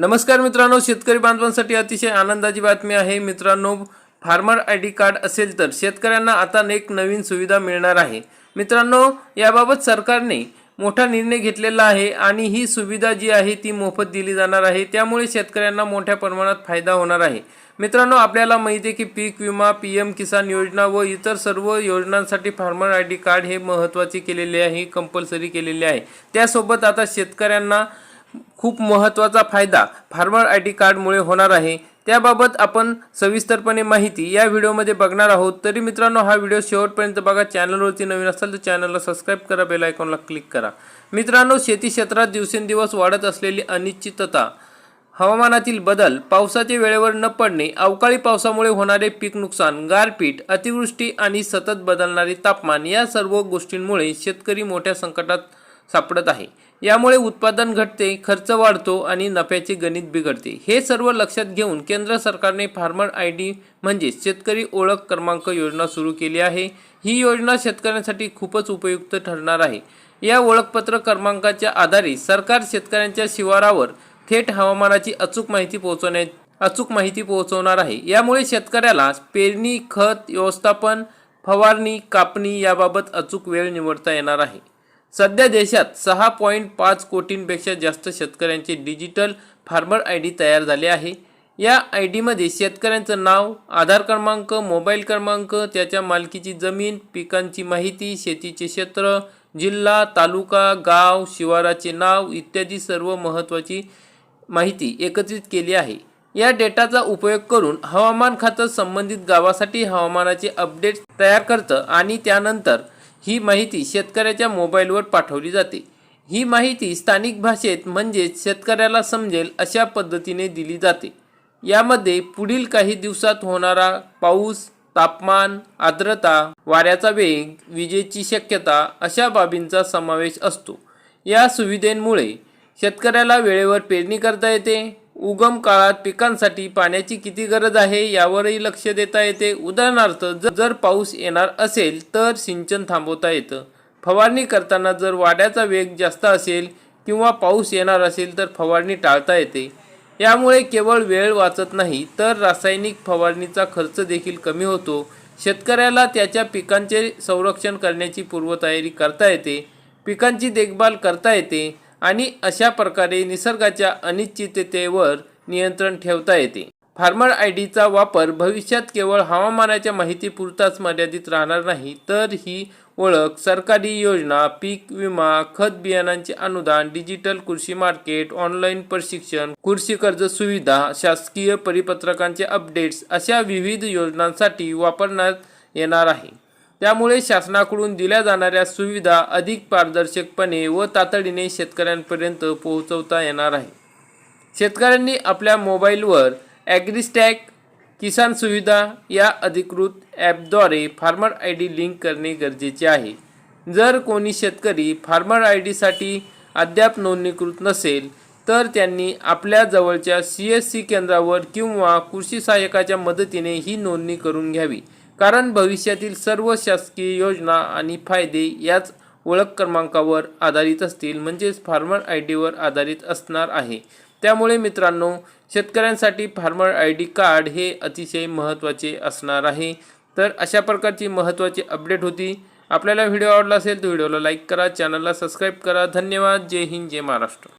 नमस्कार मित्रांनो शेतकरी बांधवांसाठी अतिशय आनंदाची बातमी आहे. मित्रांनो फार्मर आय डी कार्ड असेल तर शेतकऱ्यांना आता एक नवीन सुविधा मिळणार आहे. मित्रांनो याबाबत सरकारने मोठा निर्णय घेतलेला आहे आणि ही सुविधा जी आहे ती मोफत दिली जाणार आहे. त्यामुळे शेतकऱ्यांना मोठ्या प्रमाणात फायदा होणार आहे. मित्रांनो आपल्याला माहिती आहे की पीक विमा पी एम किसान योजना व इतर सर्व योजनांसाठी फार्मर आय डी कार्ड हे महत्त्वाचे केलेले आहे कंपल्सरी केलेले आहे. त्यासोबत आता शेतकऱ्यांना खूप महत्त्वाचा फायदा फार्मर आय डी कार्डमुळे होणार आहे. त्याबाबत आपण सविस्तरपणे माहिती या व्हिडिओमध्ये बघणार आहोत. तरी मित्रांनो हा व्हिडिओ शेवटपर्यंत बघा. चॅनलवरती नवीन असाल तर चॅनलला सबस्क्राईब करा बेल आयकॉनला क्लिक करा. मित्रांनो शेती क्षेत्रात दिवसेंदिवस वाढत असलेली अनिश्चितता हवामानातील बदल पावसाचे वेळेवर न पडणे अवकाळी पावसामुळे होणारे पीक नुकसान गारपीट अतिवृष्टी आणि सतत बदलणारे तापमान या सर्व गोष्टींमुळे शेतकरी मोठ्या संकटात सापडत आहे. यामुळे उत्पादन घटते खर्च वाढतो आणि नफ्याचे गणित बिघडते. हे सर्व लक्षात घेऊन केंद्र सरकारने फार्मर आय डी म्हणजे शेतकरी ओळख क्रमांक योजना सुरू केली आहे. ही योजना शेतकऱ्यांसाठी खूपच उपयुक्त ठरणार आहे. या ओळखपत्र क्रमांकाच्या आधारे सरकार शेतकऱ्यांच्या शिवारावर थेट हवामानाची अचूक माहिती पोहोचवण्या अचूक माहिती पोहोचवणार आहे. यामुळे शेतकऱ्याला पेरणी खत व्यवस्थापन फवारणी कापणी याबाबत अचूक वेळ निवडता येणार आहे. सध्या देशात सहा पॉईंट पाच कोटींपेक्षा जास्त शेतकऱ्यांचे डिजिटल फार्मर आय डी तयार झाले आहे. या आय डीमध्ये शेतकऱ्यांचं नाव आधार क्रमांक मोबाईल क्रमांक त्याच्या मालकीची जमीन पिकांची माहिती शेतीचे क्षेत्र जिल्हा तालुका गाव शिवाराचे नाव इत्यादी सर्व महत्त्वाची माहिती एकत्रित केली आहे. या डेटाचा उपयोग करून हवामान खातं संबंधित गावासाठी हवामानाचे अपडेट तयार करतं आणि त्यानंतर ही माहिती शेतकऱ्याच्या मोबाईलवर पाठवली जाते. ही माहिती स्थानिक भाषेत म्हणजेच शेतकऱ्याला समजेल अशा पद्धतीने दिली जाते. यामध्ये पुढील काही दिवसात होणारा पाऊस तापमान आर्द्रता वाऱ्याचा वेग विजेची शक्यता अशा बाबींचा समावेश असतो. या सुविधेमुळे शेतकऱ्याला वेळेवर पेरणी करता येते. उगम काळात पिकांसाठी पाण्याची किती गरज आहे यावरही लक्ष देता येते. उदाहरणार्थ जर पाऊस येणार असेल तर सिंचन थांबवता येतं. फवारणी करताना जर वाड्याचा वेग जास्त असेल किंवा पाऊस येणार असेल तर फवारणी टाळता येते. यामुळे केवळ वेळ वाचत नाही तर रासायनिक फवारणीचा खर्च देखील कमी होतो. शेतकऱ्याला त्याच्या पिकांचे संरक्षण करण्याची पूर्वतयारी करता येते. पिकांची देखभाल करता येते. आणि अशा प्रकारे निसर्गाच्या अनिश्चिततेवर नियंत्रण ठेवता येते. फार्मर आय डीचा वापर भविष्यात केवळ हवामानाच्या माहितीपुरताच मर्यादित राहणार नाही तर ही ओळख सरकारी योजना पीक विमा खत बियाणांचे अनुदान डिजिटल कृषी मार्केट ऑनलाईन प्रशिक्षण कृषी कर्ज सुविधा शासकीय परिपत्रकांचे अपडेट्स अशा विविध योजनांसाठी वापरण्यात येणार आहे. त्यामुळे शासनाकडून दिल्या जाणाऱ्या सुविधा अधिक पारदर्शकपणे व तातडीने शेतकऱ्यांपर्यंत पोहोचवता येणार आहे. शेतकऱ्यांनी आपल्या मोबाईलवर ॲग्रिस्टॅक किसान सुविधा या अधिकृत ॲपद्वारे फार्मर आय डी लिंक करणे गरजेचे आहे. जर कोणी शेतकरी फार्मर आय डीसाठी अद्याप नोंदणीकृत नसेल तर त्यांनी आपल्या जवळच्या सी एस सी केंद्रावर किंवा कृषी सहाय्यकाच्या मदतीने ही नोंदणी करून घ्यावी. कारण भविष्यातील सर्व शासकीय योजना आणि फायदे याच ओळख क्रमांकावर आधारित असतील म्हणजेच फार्मर आय डीवर आधारित असणार आहे. त्यामुळे मित्रांनो शेतकऱ्यांसाठी फार्मर आय डी कार्ड हे अतिशय महत्त्वाचे असणार आहे. तर अशा प्रकारची महत्त्वाची अपडेट होती. आपल्याला व्हिडिओ आवडला असेल तर व्हिडिओला लाईक करा चॅनलला सबस्क्राईब करा. धन्यवाद. जय हिंद जय महाराष्ट्र.